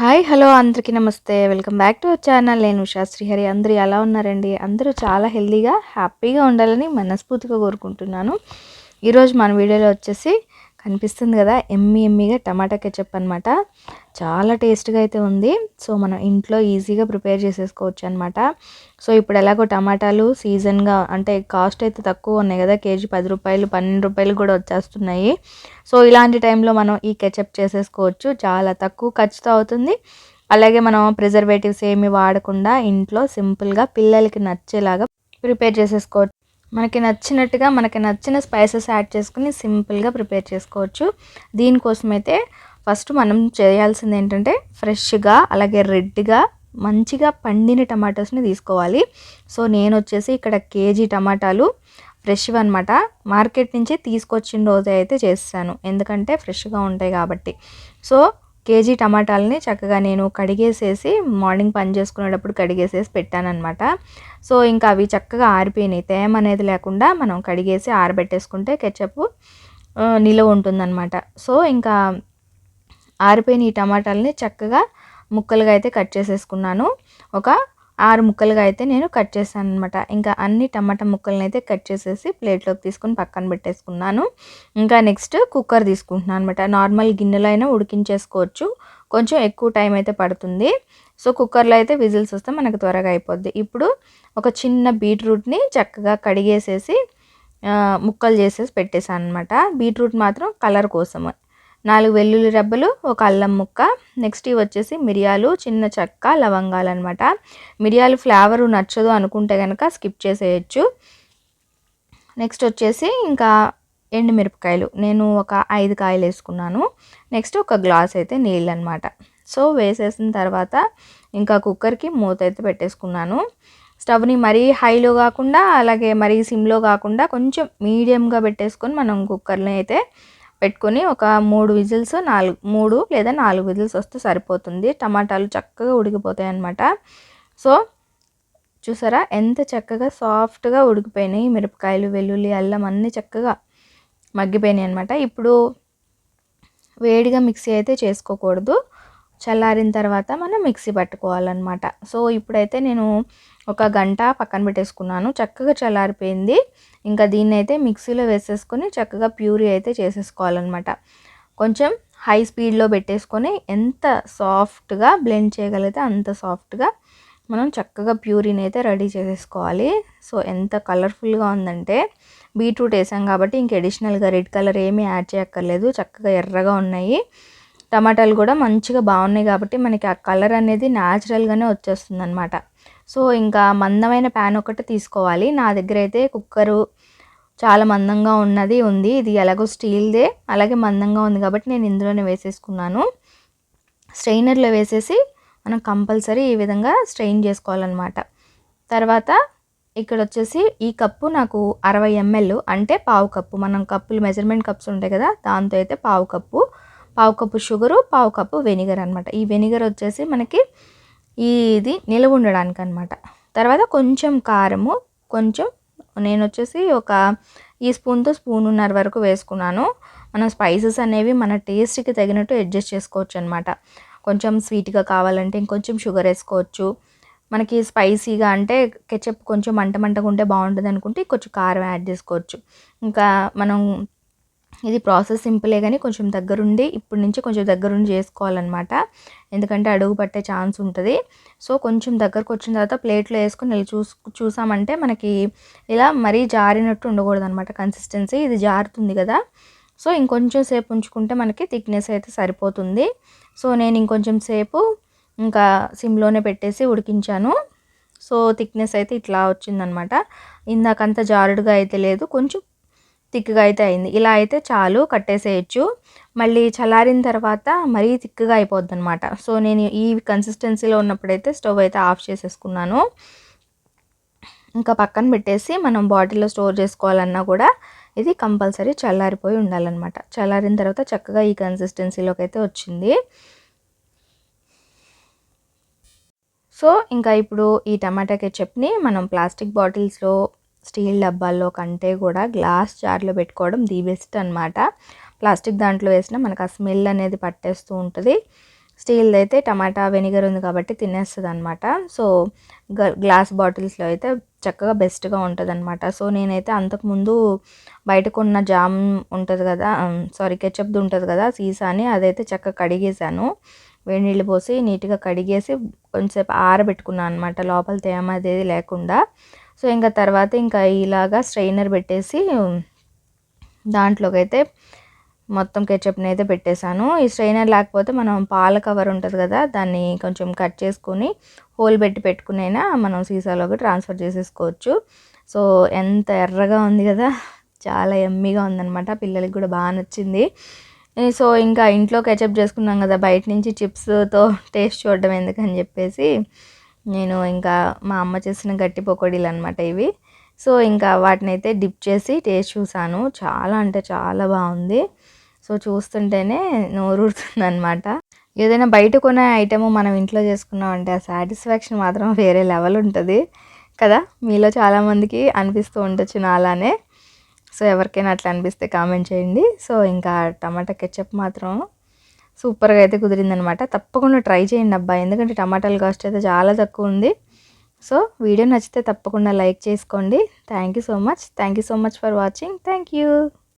Hi hello అందరికీ నమస్తే. Welcome back to our channel. నేను ఉషా శ్రీహరి. అందరూ ఎలా ఉన్నారండి? అందరూ చాలా హెల్తీగా హ్యాపీగా ఉండాలని మనస్ఫూర్తిగా కోరుకుంటున్నాను. ఈరోజు మన వీడియోలో వచ్చేసి కనిపిస్తుంది కదా ఎమ్మి ఎమ్మిగా టమాటా కెచప్ అనమాట చాలా టేస్ట్గా అయితే ఉంది. సో మనం ఇంట్లో ఈజీగా ప్రిపేర్ చేసేసుకోవచ్చు అనమాట సో ఇప్పుడు ఎలాగో టమాటాలు సీజన్గా అంటే కాస్ట్ అయితే తక్కువ ఉన్నాయి కదా కేజీ పది రూపాయలు పన్నెండు రూపాయలు కూడా వచ్చేస్తున్నాయి. సో ఇలాంటి టైంలో మనం ఈ కెచప్ చేసేసుకోవచ్చు. చాలా తక్కువ ఖర్చుతో అవుతుంది. అలాగే మనం ప్రిజర్వేటివ్స్ ఏమి వాడకుండా ఇంట్లో సింపుల్గా పిల్లలకి నచ్చేలాగా ప్రిపేర్ చేసేసుకోవచ్చు. మనకి నచ్చినట్టుగా మనకి నచ్చిన స్పైసెస్ యాడ్ చేసుకుని సింపుల్గా ప్రిపేర్ చేసుకోవచ్చు. దీనికోసం అయితే ఫస్ట్ మనం చేయాల్సింది ఏంటంటే ఫ్రెష్గా అలాగే రెడ్గా మంచిగా పండిన టమాటోస్ని తీసుకోవాలి. సో నేను వచ్చేసి ఇక్కడ కేజీ టమాటాలు ఫ్రెష్వి అనమాట మార్కెట్ నుంచి తీసుకొచ్చిన రోజే అయితే చేస్తాను. ఎందుకంటే ఫ్రెష్గా ఉంటాయి కాబట్టి. సో కేజీ టమాటాలని చక్కగా నేను కడిగేసేసి మార్నింగ్ పని చేసుకునేటప్పుడు కడిగేసేసి పెట్టానమాట సో ఇంకా అవి చక్కగా ఆరిపోయినాయి. తేమ అనేది లేకుండా మనం కడిగేసి ఆరబెట్టేసుకుంటే కెచప్ నిలవ ఉంటుందన్నమాట. సో ఇంకా ఆరిపోయిన ఈ టమాటాలని చక్కగా ముక్కలుగా అయితే కట్ చేసేసుకున్నాను. ఒక ఆరు ముక్కలుగా అయితే నేను కట్ చేశాను అనమాట ఇంకా అన్ని టమాటా ముక్కలను అయితే కట్ చేసేసి ప్లేట్లోకి తీసుకుని పక్కన పెట్టేసుకున్నాను. ఇంకా నెక్స్ట్ కుక్కర్ తీసుకుంటున్నాను అనమాట నార్మల్ గిన్నెలో అయినా ఉడికించేసుకోవచ్చు. కొంచెం ఎక్కువ టైం అయితే పడుతుంది. సో కుక్కర్లో అయితే విజిల్స్ వస్తే మనకు త్వరగా అయిపోద్ది. ఇప్పుడు ఒక చిన్న బీట్రూట్ని చక్కగా కడిగేసేసి ముక్కలు చేసేసి పెట్టేశాను అనమాట బీట్రూట్ మాత్రం కలర్ కోసము నాలుగు వెల్లుల్లి రెబ్బలు ఒక అల్లం ముక్క. నెక్స్ట్ ఇవి వచ్చేసి మిరియాలు చిన్న చెక్క లవంగాలు అనమాట మిరియాలు ఫ్లేవరు నచ్చదు అనుకుంటే కనుక స్కిప్ చేసేయచ్చు. నెక్స్ట్ వచ్చేసి ఇంకా ఎండు మిరపకాయలు నేను ఒక ఐదు కాయలు వేసుకున్నాను. నెక్స్ట్ ఒక గ్లాస్ అయితే నీళ్ళు అనమాట సో వేసేసిన తర్వాత ఇంకా కుక్కర్కి మూత అయితే పెట్టేసుకున్నాను. స్టవ్ని మరీ హైలో కాకుండా అలాగే మరీ సిమ్లో కాకుండా కొంచెం మీడియంగా పెట్టేసుకొని మనం కుక్కర్ని అయితే పెట్టుకొని ఒక మూడు విజిల్స్ నాలుగు మూడు లేదా నాలుగు విజిల్స్ వస్తే సరిపోతుంది. టమాటాలు చక్కగా ఉడికిపోతాయి అన్నమాట సో చూసారా? ఎంత చక్కగా సాఫ్ట్గా ఉడికిపోయినాయి. మిరపకాయలు వెల్లుల్లి అల్లం అన్నీ చక్కగా మగ్గిపోయినాయి అనమాట ఇప్పుడు వేడిగా మిక్సీ అయితే చేసుకోకూడదు. చల్లారిన తర్వాత మనం మిక్సీ పట్టుకోవాలన్నమాట. సో ఇప్పుడైతే నేను ఒక గంట పక్కన పెట్టేసుకున్నాను. చక్కగా చల్లారిపోయింది. ఇంకా దీన్ని అయితే మిక్సీలో వేసేసుకొని చక్కగా ప్యూరీ అయితే చేసేసుకోవాలన్నమాట. కొంచెం హై స్పీడ్లో పెట్టేసుకొని ఎంత సాఫ్ట్గా బ్లెండ్ చేయగలిగితే అంత సాఫ్ట్గా మనం చక్కగా ప్యూరీని అయితే రెడీ చేసేసుకోవాలి. సో ఎంత కలర్ఫుల్గా ఉందంటే బీట్రూట్ వేసాం కాబట్టి ఇంక అడిషనల్గా రెడ్ కలర్ ఏమీ యాడ్ చేయక్కర్లేదు. చక్కగా ఎర్రగా ఉన్నాయి. టమాటాలు కూడా మంచిగా బాగున్నాయి కాబట్టి మనకి ఆ కలర్ అనేది న్యాచురల్గానే వచ్చేస్తుంది అనమాట సో ఇంకా మందమైన ప్యాన్ ఒకటి తీసుకోవాలి. నా దగ్గర అయితే కుక్కరు చాలా మందంగా ఉన్నది ఉంది. ఇది ఎలాగో స్టీల్దే అలాగే మందంగా ఉంది కాబట్టి నేను ఇందులోనే వేసేసుకున్నాను. స్ట్రెయినర్లో వేసేసి మనం కంపల్సరీ ఈ విధంగా స్ట్రెయిన్ చేసుకోవాలన్నమాట. తర్వాత ఇక్కడ వచ్చేసి ఈ కప్పు నాకు అరవై ఎంఎల్ అంటే పావు కప్పు. మనం కప్పులు మెజర్మెంట్ కప్స్ ఉంటాయి కదా దాంతో అయితే పావు కప్పు. పావు కప్పు షుగరు పావు కప్పు వెనిగర్ అనమాట ఈ వెనిగర్ వచ్చేసి మనకి ఇది నిలవ ఉండడానికి అనమాట తర్వాత కొంచెం కారము కొంచెం నేను వచ్చేసి ఒక ఈ స్పూన్తో స్పూన్ ఉన్నర వరకు వేసుకున్నాను. మన స్పైసెస్ అనేవి మన టేస్ట్కి తగినట్టు అడ్జస్ట్ చేసుకోవచ్చు అనమాట కొంచెం స్వీట్గా కావాలంటే ఇంకొంచెం షుగర్ వేసుకోవచ్చు. మనకి స్పైసీగా అంటే కెచప్ కొంచెం మంట మంటగా ఉంటే బాగుంటుంది అనుకుంటే కొంచెం కారం యాడ్ చేసుకోవచ్చు. ఇంకా మనం ఇది ప్రాసెస్ సింపులే కానీ కొంచెం దగ్గరుండి ఇప్పటి నుంచి కొంచెం దగ్గరుండి చేసుకోవాలన్నమాట. ఎందుకంటే అడుగు పట్టే ఛాన్స్ ఉంటుంది. సో కొంచెం దగ్గరకు వచ్చిన తర్వాత ప్లేట్లో వేసుకొని ఇలా చూసు చూసామంటే మనకి ఇలా మరీ జారినట్టు ఉండకూడదు అనమాట కన్సిస్టెన్సీ. ఇది జారుతుంది కదా. సో ఇంకొంచెం సేపు ఉంచుకుంటే మనకి థిక్నెస్ అయితే సరిపోతుంది. సో నేను ఇంకొంచెం సేపు ఇంకా సిమ్లోనే పెట్టేసి ఉడికించాను. సో థిక్నెస్ అయితే ఇట్లా వచ్చిందనమాట ఇందాకంత జారుడుగా అయితే లేదు. కొంచెం థిక్గా అయితే అయింది. ఇలా అయితే చాలు కట్టేసేయచ్చు. మళ్ళీ చల్లారిన తర్వాత మరీ థిక్గా అయిపోద్ది అనమాట సో నేను ఈ కన్సిస్టెన్సీలో ఉన్నప్పుడైతే స్టవ్ అయితే ఆఫ్ చేసేసుకున్నాను. ఇంకా పక్కన పెట్టేసి మనం బాటిల్లో స్టోర్ చేసుకోవాలన్నా కూడా ఇది కంపల్సరీ చల్లారిపోయి ఉండాలన్నమాట. చల్లారిన తర్వాత చక్కగా ఈ కన్సిస్టెన్సీలోకి అయితే వచ్చింది. సో ఇంకా ఇప్పుడు ఈ టమాటా కెచప్ని మనం ప్లాస్టిక్ బాటిల్స్లో స్టీల్ డబ్బాల్లో కంటే కూడా గ్లాస్ జార్లో పెట్టుకోవడం ది బెస్ట్ అనమాట ప్లాస్టిక్ దాంట్లో వేసినా మనకు ఆ స్మెల్ అనేది పట్టేస్తూ ఉంటుంది. స్టీల్ది అయితే టమాటా వెనిగర్ ఉంది కాబట్టి తినేస్తుంది అనమాట సో గ్లాస్ బాటిల్స్లో అయితే చక్కగా బెస్ట్గా ఉంటుంది అనమాట సో నేనైతే అంతకుముందు బయట కొన్న జామ్ ఉంటుంది కదా సారీ కెచప్ది ఉంటుంది కదా సీసాని అదైతే చక్కగా కడిగేసాను వేడి నీళ్ళు పోసి నీట్గా కడిగేసి కొంచెంసేపు ఆరబెట్టుకున్నాను అనమాట లోపల తేమ అదేది లేకుండా. సో ఇంకా తర్వాత ఇంకా ఇలాగా స్ట్రైనర్ పెట్టేసి దాంట్లోకైతే మొత్తం కెచప్ని అయితే పెట్టేశాను. ఈ స్ట్రైనర్ లేకపోతే మనం పాల కవర్ ఉంటుంది కదా దాన్ని కొంచెం కట్ చేసుకొని హోల్ పెట్టి పెట్టుకునైనా మనం సీసాలోకి ట్రాన్స్ఫర్ చేసేసుకోవచ్చు. సో ఎంత ఎర్రగా ఉంది కదా చాలా ఎమ్మీగా ఉందన్నమాట. పిల్లలకి కూడా బాగా నచ్చింది. సో ఇంకా ఇంట్లో కెచప్ చేసుకున్నాం కదా బయట నుంచి చిప్స్తో టేస్ట్ చూడడం ఎందుకని చెప్పేసి నేను ఇంకా మా అమ్మ చేసిన గట్టి పకోడీలు అనమాట ఇవి. సో ఇంకా వాటిని అయితే డిప్ చేసి టేస్ట్ చూసాను. చాలా అంటే చాలా బాగుంది. సో చూస్తుంటేనే నోరుతుంది అనమాట ఏదైనా బయట కొనే ఐటెము మనం ఇంట్లో చేసుకున్నాం అంటే ఆ సాటిస్ఫాక్షన్ మాత్రం వేరే లెవెల్ ఉంటుంది. కదా? మీలో చాలామందికి అనిపిస్తూ ఉండొచ్చు నాలానే. సో ఎవరికైనా అట్లా అనిపిస్తే కామెంట్ చేయండి. సో ఇంకా టమాటా కెచ్చప్ మాత్రం సూపర్గా అయితే కుదిరిందనమాట. తప్పకుండా ట్రై చేయండి అబ్బాయి ఎందుకంటే టమాటాల కాస్ట్ అయితే చాలా తక్కువ ఉంది. సో వీడియో నచ్చితే తప్పకుండా లైక్ చేసుకోండి. Thank you so much thank you so much for watching thank you